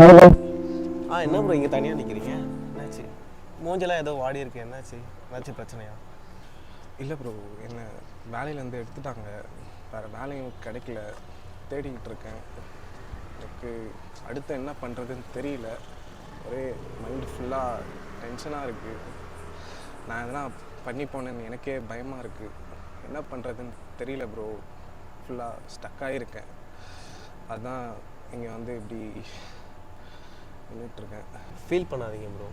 ஆ என்ன ப்ரோ இங்கே தனியாக நிற்கிறீங்க என்னாச்சு? மூஞ்செல்லாம் ஏதோ வாடி இருக்கு என்னாச்சு? என்னாச்சு பிரச்சனையா? இல்லை ப்ரோ என்ன வேலையிலேருந்து எடுத்துட்டாங்க. வேறு வேலையும் கிடைக்கல. தேடிக்கிட்டு இருக்கேன். எனக்கு அடுத்து என்ன பண்ணுறதுன்னு தெரியல. ஒரே மைண்டு ஃபுல்லாக டென்ஷனாக இருக்குது நான் எதனா பண்ணி போனேன்னு எனக்கே பயமாக இருக்குது என்ன பண்ணுறதுன்னு தெரியல ப்ரோ ஃபுல்லாக ஸ்டக் ஆகிருக்கேன் அதான் இங்கே வந்து இப்படி பண்ணிகிட்ருக்கேன் ஃபீல் பண்ணாதீங்க ப்ரோ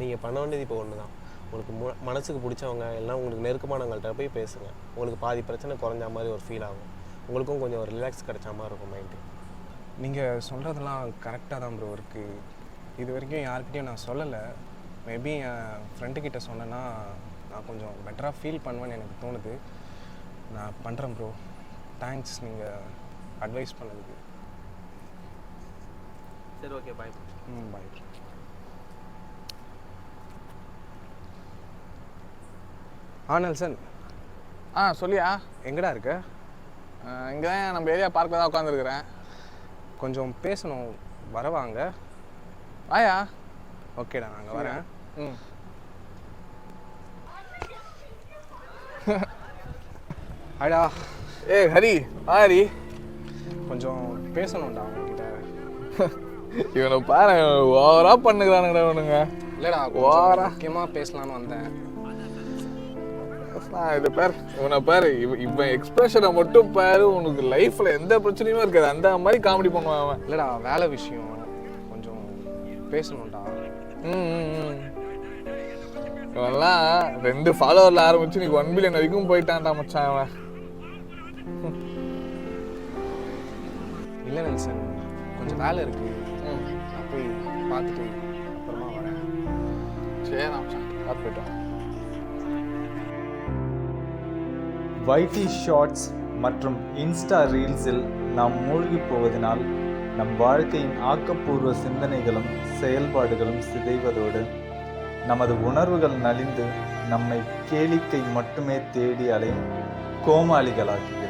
நீங்கள் பண்ண வேண்டியது இப்போ ஒன்று தான் உங்களுக்கு மு மனசுக்கு பிடிச்சவங்க எல்லாம் உங்களுக்கு நெருக்கமானவங்கள்ட்ட போய் பேசுங்க. உங்களுக்கு பாதி பிரச்சனை குறைஞ்ச மாதிரி ஒரு ஃபீல் ஆகும். உங்களுக்கும் கொஞ்சம் ஒரு ரிலாக்ஸ் கிடைச்ச மாதிரி இருக்கும் மைண்டு நீங்கள் சொல்கிறதெல்லாம் கரெக்டாக தான் ப்ரோ இருக்குது இது வரைக்கும் யார்கிட்டையும் நான் சொல்லலை. மேபி என் ஃப்ரெண்டுக்கிட்ட சொன்னேன்னா நான் கொஞ்சம் பெட்டராக ஃபீல் பண்ணுவேன்னு எனக்கு தோணுது. நான் பண்ணுறேன் ப்ரோ தேங்க்ஸ் நீங்கள் அட்வைஸ் பண்ணதுக்கு. சரி ஓகே பாய் ம் பாய் ஆ நெல்சன். ஆ சொல்லியா? எங்கடா இருக்க? இங்கே தான் நம்ம ஏரியா பார்க்கில் தான் உட்காந்துருக்குறேன் கொஞ்சம் பேசணும். வரவாங்க வாயா? ஓகேடா நாங்கள் வரேன். ம். ஹாய்டா. ஏய் ஹரி ஹரி கொஞ்சம் பேசணும்டா உங்ககிட்ட. இவனை பாரு ஓவரா பண்ணுகிறானுங்கடா இவனுங்க. இல்லைடா ஓவரா. முக்கியமாக பேசலான்னு வந்தேன். இது பார் இவனை பாரு இவ இவன் எக்ஸ்பிரஷனை மட்டும் பாரு உனக்கு லைஃப்ல எந்த பிரச்சனையுமே இருக்காது. அந்த மாதிரி காமெடி பண்ணுவான் அவன். இல்லைடா வேலை விஷயம். கொஞ்சம் பேசணும்டா. ம், ம், ம். இவன்லாம் ரெண்டு ஃபாலோவர்ல ஆரம்பிச்சு நீ ஒன் பில்லியன் வரைக்கும் போயிட்டான்டா மச்சான் அவன். இல்லை நெல்சன் கொஞ்சம் வேலை இருக்கு. நான் போய் பார்த்துட்டு அப்புறமா வரேன். சரி பார்த்து போயிட்டோம் வைடி ஷார்ட்ஸ் மற்றும் இன்ஸ்டா ரீல்ஸில் நாம் மூழ்கி போவதனால் நம் வாழ்க்கையின் ஆக்கப்பூர்வ சிந்தனைகளும் செயல்பாடுகளும் சிதைவதோடு நமது உணர்வுகள் நலிந்து நம்மை கேளிக்கை மட்டுமே தேடி அலையும் கோமாளிகளாக்குகிறது.